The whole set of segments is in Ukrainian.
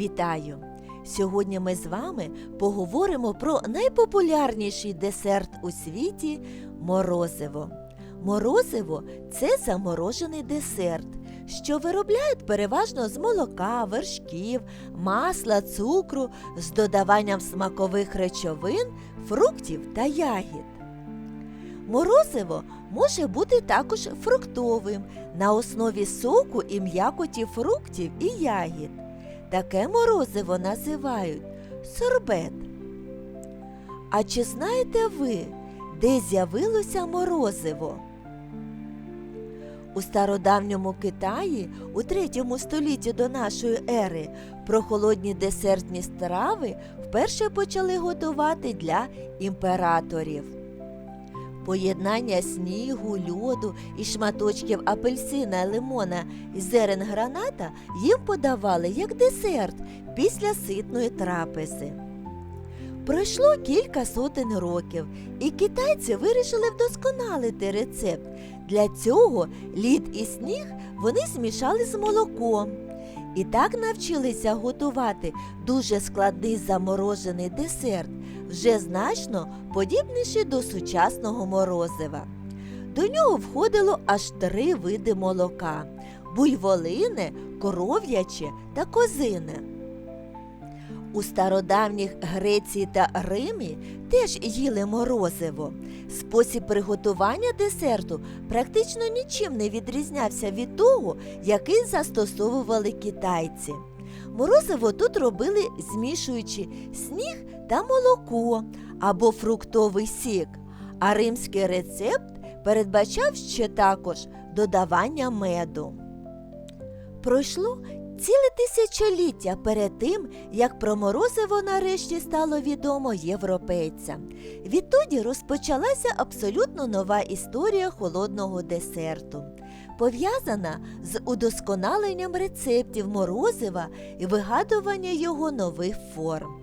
Вітаю! Сьогодні ми з вами поговоримо про найпопулярніший десерт у світі морозиво. Морозиво це заморожений десерт, що виробляють переважно з молока, вершків, масла, цукру з додаванням смакових речовин, фруктів та ягід. Морозиво може бути також фруктовим на основі соку і м'якоті фруктів і ягід. Таке морозиво називають сорбет. А чи знаєте ви, де з'явилося морозиво? У стародавньому Китаї у 3 столітті до нашої ери прохолодні десертні страви вперше почали готувати для імператорів. Поєднання снігу, льоду і шматочків апельсина, лимона і зерен граната їм подавали як десерт після ситної трапези. Пройшло кілька сотень років, і китайці вирішили вдосконалити рецепт. Для цього лід і сніг вони змішали з молоком. І так навчилися готувати дуже складний заморожений десерт, вже значно подібніший до сучасного морозива. До нього входило аж три види молока буйволине, коров'яче та козине. У стародавніх Греції та Римі теж їли морозиво. Спосіб приготування десерту практично нічим не відрізнявся від того, який застосовували китайці. Морозиво тут робили змішуючи сніг та молоко або фруктовий сік, а римський рецепт передбачав ще також додавання меду. Пройшло ціле тисячоліття перед тим, як про морозиво нарешті стало відомо європейцям. Відтоді розпочалася абсолютно нова історія холодного десерту, пов'язана з удосконаленням рецептів морозива і вигадування його нових форм.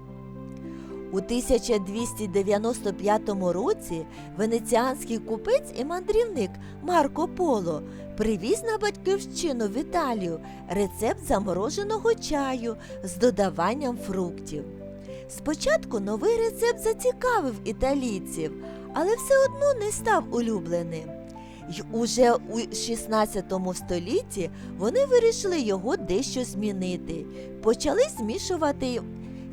У 1295 році венеціанський купець і мандрівник Марко Поло привіз на батьківщину в Італію рецепт замороженого чаю з додаванням фруктів. Спочатку новий рецепт зацікавив італійців, але все одно не став улюбленим. Й уже у 16 столітті вони вирішили його дещо змінити. Почали змішувати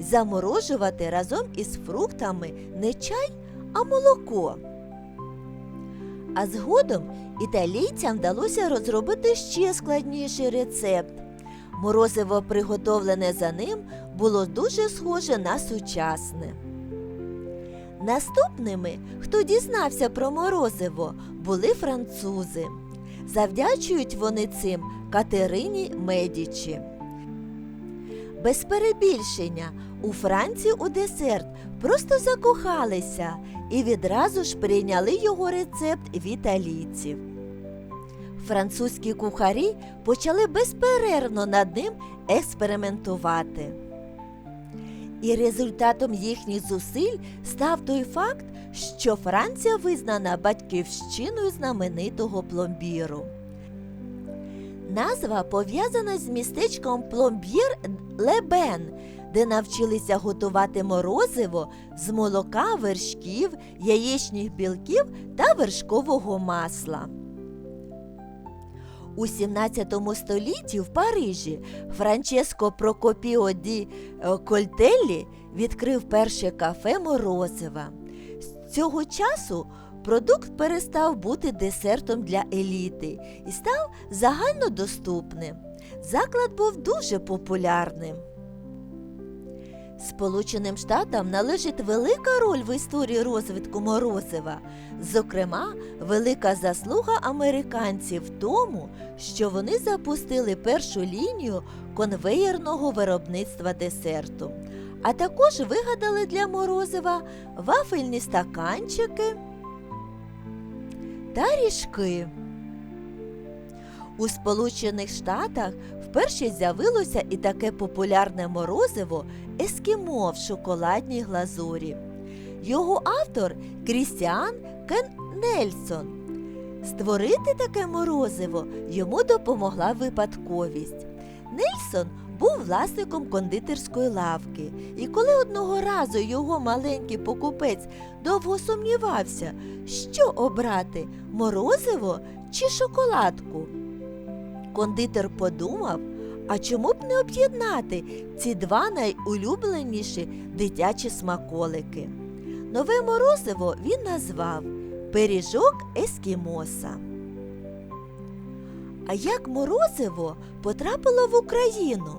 заморожувати разом із фруктами не чай, а молоко. А згодом італійцям вдалося розробити ще складніший рецепт. Морозиво, приготовлене за ним, було дуже схоже на сучасне. Наступними, хто дізнався про морозиво, були французи. Завдячують вони цим Катерині Медічі. Без перебільшення у Франції у десерт просто закохалися і відразу ж прийняли його рецепт в італійців. Французькі кухарі почали безперервно над ним експериментувати. І результатом їхніх зусиль став той факт, що Франція визнана батьківщиною знаменитого пломбіру. Назва пов'язана з містечком Пломб'єр Лебен, де навчилися готувати морозиво з молока, вершків, яєчних білків та вершкового масла. У 17 столітті в Парижі Франческо Прокопіо ді е, Кольтеллі відкрив перше кафе морозива. З цього часу продукт перестав бути десертом для еліти і став загальнодоступним. Заклад був дуже популярним. Сполученим Штатам належить велика роль в історії розвитку морозива. Зокрема, велика заслуга американців в тому, що вони запустили першу лінію конвеєрного виробництва десерту, а також вигадали для морозива вафельні стаканчики та ріжки. У Сполучених Штатах вперше з'явилося і таке популярне морозиво ескімо в шоколадній глазурі. Його автор Крістіан Кен Нельсон. Створити таке морозиво йому допомогла випадковість. Нельсон був власником кондитерської лавки, і коли одного разу його маленький покупець довго сумнівався, що обрати морозиво чи шоколадку. Кондитер подумав, а чому б не об'єднати ці два найулюбленіші дитячі смаколики. Нове морозиво він назвав пиріжок ескімоса. А як морозиво потрапило в Україну?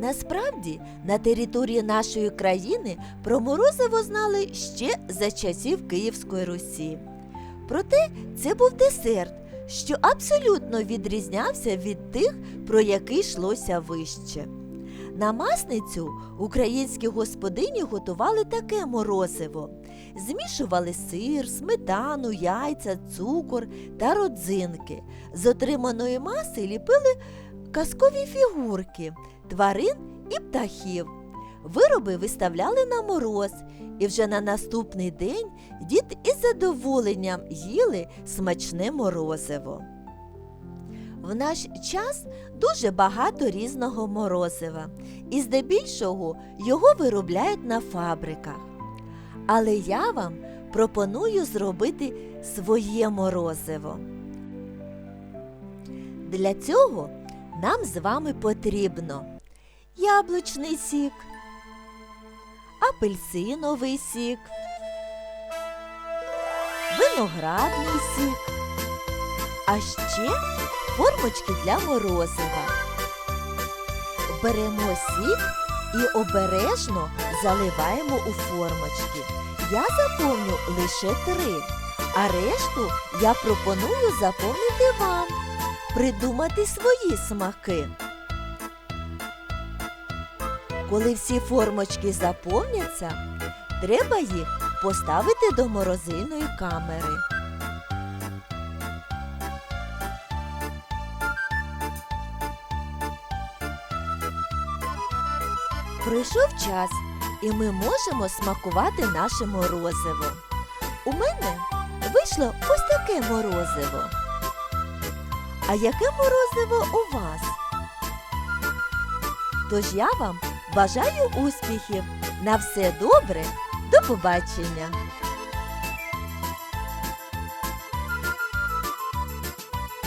Насправді, на території нашої країни про морозиво знали ще за часів Київської Русі. Проте це був десерт, що абсолютно відрізнявся від тих, про які йшлося вище. На масницю українські господині готували таке морозиво. Змішували сир, сметану, яйця, цукор та родзинки. З отриманої маси ліпили казкові фігурки, тварин і птахів. Вироби виставляли на мороз, і вже на наступний день діти із задоволенням їли смачне морозиво. В наш час дуже багато різного морозива, і здебільшого його виробляють на фабриках. Але я вам пропоную зробити своє морозиво. Для цього нам з вами потрібно яблучний сік, апельсиновий сік, виноградний сік, а ще формочки для морозива. Беремо сік і обережно заливаємо у формочки. Я заповню лише три, а решту я пропоную заповнити вам, придумати свої смаки. Коли всі формочки заповняться, треба їх поставити до морозильної камери. Пройшов час, і ми можемо смакувати наше морозиво. У мене вийшло ось таке морозиво. А яке морозиво у вас? Тож я вам бажаю успіхів. На все добре, до побачення!